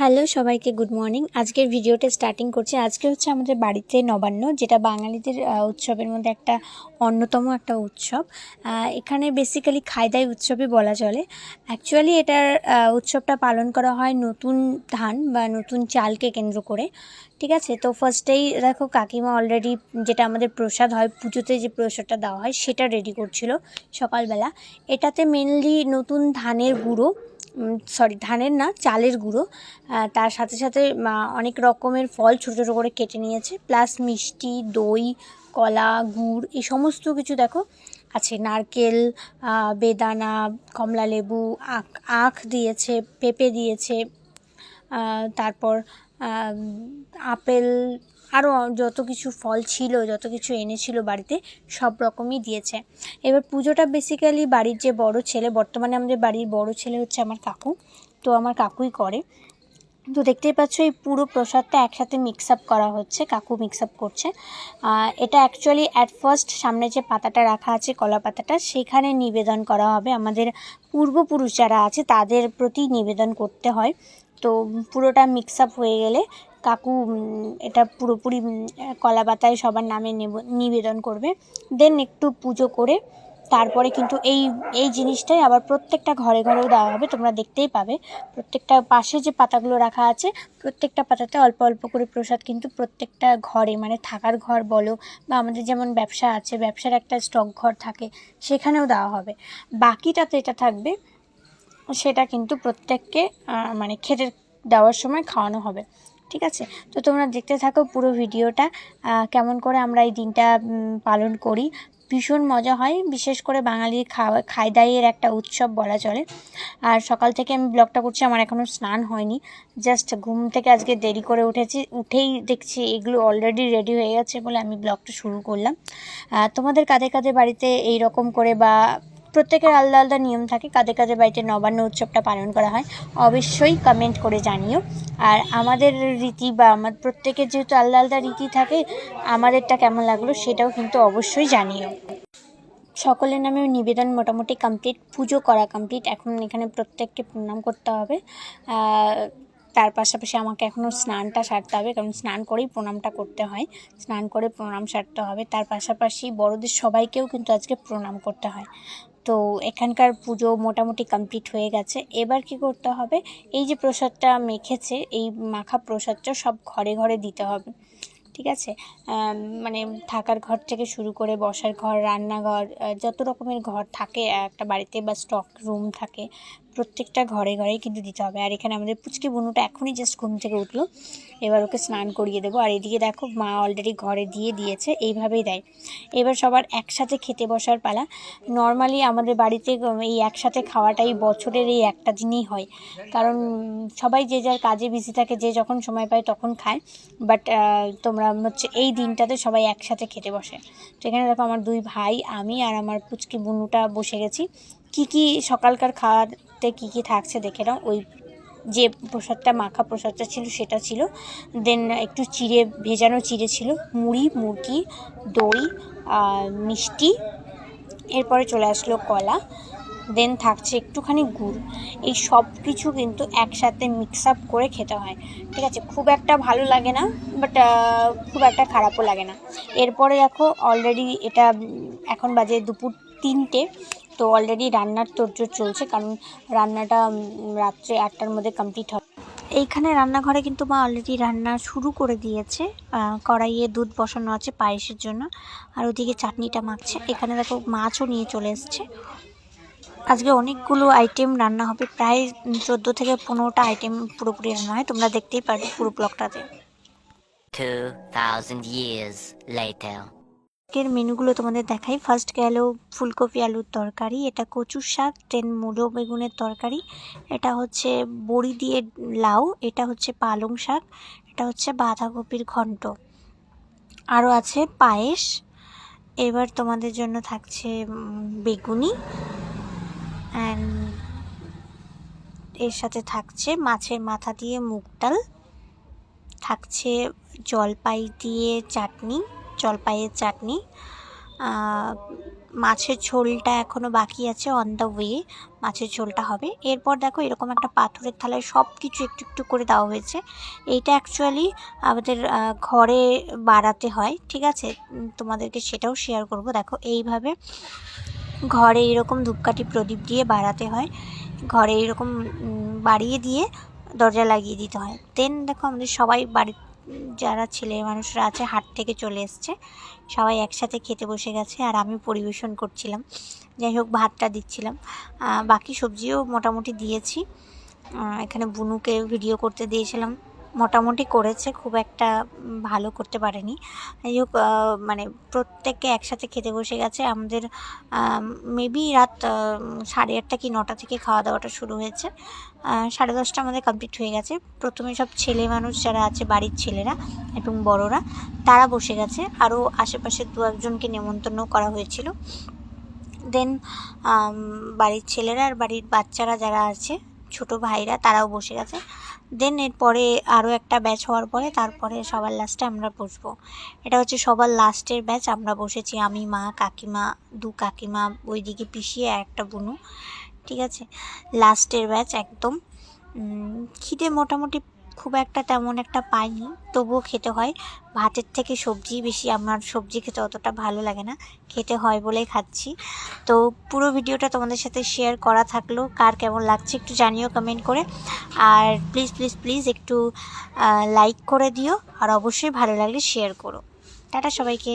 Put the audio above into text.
Hello সবাইকে, good morning. আজকের ভিডিওটা স্টার্টিং করছি। আজকে হচ্ছে আমাদের বাড়িতে নবান্ন, যেটা বাঙালিদের উৎসবের মধ্যে একটা অন্যতম একটা উৎসব। এখানে বেসিক্যালি খাইদাই উৎসবই বলা চলে। অ্যাকচুয়ালি এটার উৎসবটা পালন করা হয় নতুন ধান বা নতুন চালকে কেন্দ্র করে। ঠিক আছে? তো ফার্স্টেই দেখো কাকিমা অলরেডি যেটা আমাদের প্রসাদ হয়, পুজোতে যে প্রসাদটা দেওয়া হয়, সেটা রেডি করছিল সকালবেলা। এটাতে মেনলি নতুন ধানের গুঁড়ো সরি ধানের না, চালের গুঁড়ো। তার সাথে সাথে অনেক রকমের ফল ছোটো ছোটো করে কেটে নিয়েছে। প্লাস মিষ্টি, দই, কলা, গুড়, এই সমস্ত কিছু দেখো আছে। নারকেল বেদানা, কমলা লেবু, আখ আখ দিয়েছে, পেঁপে দিয়েছে তারপর আপেল আরও যত কিছু ফল ছিল, যত কিছু এনেছিল বাড়িতে, সব রকমই দিয়েছে। এবার পুজোটা বেসিক্যালি বাড়ির যে বড় ছেলে, বর্তমানে আমাদের বাড়ির বড় ছেলে হচ্ছে আমার কাকু। তো আমার কাকুই করে। তো দেখতেই পাচ্ছ, এই পুরো প্রসাদটা একসাথে মিক্স আপ করা হচ্ছে, কাকু মিক্স আপ করছে। এটা অ্যাকচুয়ালি অ্যাট ফার্স্ট সামনে যে পাতাটা রাখা আছে, কলা পাতাটা, সেখানে নিবেদন করা হবে। আমাদের পূর্বপুরুষ যারা আছে, তাদের প্রতি নিবেদন করতে হয়। তো পুরোটা মিক্স আপ হয়ে গেলে কাকু এটা পুরোপুরি কলা পাতায় সবার নামে নেব- নিবেদন করবে। দেন একটু পুজো করে তারপরে কিন্তু এই এই জিনিসটাই আবার প্রত্যেকটা ঘরে ঘরেও দেওয়া হবে, তোমরা দেখতেই পাবে। প্রত্যেকটা পাশে যে পাতাগুলো রাখা আছে, প্রত্যেকটা পাতাতে অল্প অল্প করে প্রসাদ কিন্তু প্রত্যেকটা ঘরে মানে থাকার ঘর বলো বা আমাদের যেমন ব্যবসা আছে, ব্যবসার একটা স্টক ঘর থাকে, সেখানেও দেওয়া হবে। বাকিটাতে এটা থাকবে, সেটা কিন্তু প্রত্যেককে মানে খেতে দেওয়ার সময় খাওয়ানো হবে। ঠিক আছে? তো তোমরা দেখতে থাকো পুরো ভিডিওটা কেমন করে আমরা এই দিনটা পালন করি। ভীষণ মজা হয়, বিশেষ করে বাঙালির খাওয়া খাই দাইয়ের একটা উৎসব বলা চলে। আর সকাল থেকে আমি ব্লগটা করছি, আমার এখনও স্নান হয়নি। জাস্ট ঘুম থেকে আজকে দেরি করে উঠেছি, উঠেই দেখছি এগুলো অলরেডি রেডি হয়ে গেছে বলে আমি ব্লগটা শুরু করলাম। তোমাদের কাদের কাদের বাড়িতে এই রকম করে বা প্রত্যেকের আলাদা আলাদা নিয়ম থাকে, কাদের কাদের বাড়িতে নবান্ন উৎসবটা পালন করা হয়, অবশ্যই কমেন্ট করে জানিও। আর আমাদের রীতি বা আমার প্রত্যেকের যেহেতু আলাদা আলাদা রীতি থাকে, আমাদেরটা কেমন লাগল সেটাও কিন্তু অবশ্যই জানিও। সকলের নামে নিবেদন মোটামুটি কমপ্লিট পুজো করা কমপ্লিট এখন এখানে প্রত্যেককে প্রণাম করতে হবে। তার পাশাপাশি আমাকে এখনও স্নানটা সারতে হবে, কারণ স্নান করেই প্রণামটা করতে হয়। স্নান করে প্রণাম সারতে হবে, তার পাশাপাশি বড়দের সবাইকেও কিন্তু আজকে প্রণাম করতে হয়। তো এখানকার পুজো মোটামুটি কমপ্লিট হয়ে গেছে। এবার কি করতে হবে? এই যে প্রসাদটা মেখেছে, এই মাখা প্রসাদটা সব ঘরে ঘরে দিতে হবে। ঠিক আছে? মানে থাকার ঘর থেকে শুরু করে বসার ঘর, রান্নাঘর যত রকমের ঘর থাকে, একটা বাড়িতে বা স্টক রুম থাকে প্রত্যেকটা ঘরে ঘরেই কিন্তু দিতে হবে। আর এখানে আমাদের পুচকি বুনুটা এখনই জাস্ট ঘুম থেকে উঠল। এবার ওকে স্নান করিয়ে দেবো। আর এদিকে দেখো, মা অলরেডি ঘরে দিয়ে দিয়েছে। এইভাবেই দেয়। এবার সবার একসাথে খেতে বসার পালা। নর্মালি আমাদের বাড়িতে এই একসাথে খাওয়াটাই বছরের এই একটা দিনই হয়। কারণ সবাই যে যার কাজে বিজি থাকে, যে যখন সময় পায় তখন খায়। বাট তোমরা হচ্ছে এই দিনটাতে সবাই একসাথে খেতে বসে। তো এখানে দেখো, আমার দুই ভাই, আমি আর আমার পুচকি বুনুটা বসে গেছি। কি কি সকালকার খাওয়াতে কী কী থাকছে দেখে নাও। ওই যে প্রসাদটা, মাখা প্রসাদটা ছিল সেটা ছিল। দেন একটু চিড়ে, ভেজানো চিড়ে ছিল। মুড়ি, মুরগি, দই মিষ্টি। এরপরে চলে আসলো কলা। দেন থাকছে একটুখানি গুড়। এই সব কিছু কিন্তু একসাথে মিক্স আপ করে খেতে হয়। ঠিক আছে? খুব একটা ভালো লাগে না বাট খুব একটা খারাপও লাগে না। এরপরে দেখো অলরেডি এটা এখন বাজে দুপুর তিনটে। তো অলরেডি রান্নার তোড়জোড় চলছে কারণ রান্নাটা রাত্রে আটটার মধ্যে কমপ্লিট হবে। এইখানে রান্নাঘরে কিন্তু মা অলরেডি রান্না শুরু করে দিয়েছে। কড়াইয়ে দুধ বসানো আছে পায়েসের জন্য আর ওদিকে চাটনিটা মাখছে। এখানে দেখো মাছও নিয়ে চলে এসছে। আজকে অনেকগুলো আইটেম রান্না হবে প্রায় চোদ্দ থেকে পনেরোটা আইটেম পুরোপুরি রান্না হয় তোমরা দেখতেই পারবে পুরো ব্লগটাতে। 2,000 years later. আজকের মেনুগুলো তোমাদের দেখাই। ফার্স্ট গেল ফুলকপি আলুর তরকারি, এটা কচুর শাক দেন মূলো বেগুনের তরকারি। এটা হচ্ছে বড়ি দিয়ে লাউ, এটা হচ্ছে পালং শাক, এটা হচ্ছে বাঁধাকপির ঘন্ট। আরও আছে পায়েস, এবার তোমাদের জন্য থাকছে বেগুনি। অ্যান্ড এর সাথে থাকছে মাছের মাথা দিয়ে মুগ ডাল, থাকছে জলপাই দিয়ে চাটনি। জলপাইয়ের চাটনি। মাছের ঝোলটা এখনও বাকি আছে অন দ্য ওয়ে মাছের ঝোলটা হবে। এরপর দেখো এরকম একটা পাথরের থালায় সব কিছু একটু একটু করে দেওয়া হয়েছে। এইটা অ্যাকচুয়ালি আমাদের ঘরে বাড়াতে হয়, ঠিক আছে? তোমাদেরকে সেটাও শেয়ার করব। দেখো এইভাবে ঘরে এরকম ধূপকাঠি প্রদীপ দিয়ে বাড়াতে হয়। ঘরে এরকম বাড়িয়ে দিয়ে দরজা লাগিয়ে দিতে হয়। দেন দেখো আমাদের সবাই বাড়ির যারা ছেলে মানুষরা আছে, হাট থেকে চলে এসছে। সবাই একসাথে খেতে বসে গেছে আর আমি পরিবেশন করছিলাম। যাই হোক, ভাতটা দিচ্ছিলাম। বাকি সবজিও মোটামুটি দিয়েছি। এখানে বুনুকে ভিডিও করতে দিয়েছিলাম। মোটামুটি করেছে, খুব একটা ভালো করতে পারেনি। যাই হোক মানে প্রত্যেককে একসাথে খেতে বসে গেছে। আমাদের মেবি রাত সাড়ে আটটা কি নটা থেকে খাওয়া দাওয়াটা শুরু হয়েছে। সাড়ে দশটা আমাদের কমপ্লিট হয়ে গেছে। প্রথমে সব ছেলে মানুষ যারা আছে, বাড়ির ছেলেরা এবং বড়রা, তারা বসে গেছে। আরও আশেপাশের দু একজনকে নেমন্তন্ন করা হয়েছিল। দেন বাড়ির ছেলেরা আর বাড়ির বাচ্চারা যারা আছে, ছোট ভাইরা, তারাও বসে গেছে। দেন এরপরে আরও একটা ব্যাচ হওয়ার পরে তারপরে সবার লাস্টে আমরা বসবো। এটা হচ্ছে সবার লাস্টের ব্যাচ আমরা বসেছি আমি, মা, কাকিমা, দু কাকিমা, ওইদিকে আর একটা বুনু, ঠিক আছে? লাস্টের ব্যাচ একদম। খিদে মোটামুটি খুব একটা তেমন একটা পাইনি। তবুও খেতে হয়। ভাতের থেকে সবজি বেশি, আমার সবজি খেতে অতটা ভালো লাগে না। খেতে হয় বলেই খাচ্ছি। তো পুরো ভিডিওটা তোমাদের সাথে শেয়ার করা থাকল। কার কেমন লাগছে একটু জানিও কমেন্ট করে। আর প্লিজ প্লিজ প্লিজ একটু লাইক করে দিও। আর অবশ্যই ভালো লাগলে শেয়ার করো। টাটা সবাইকে।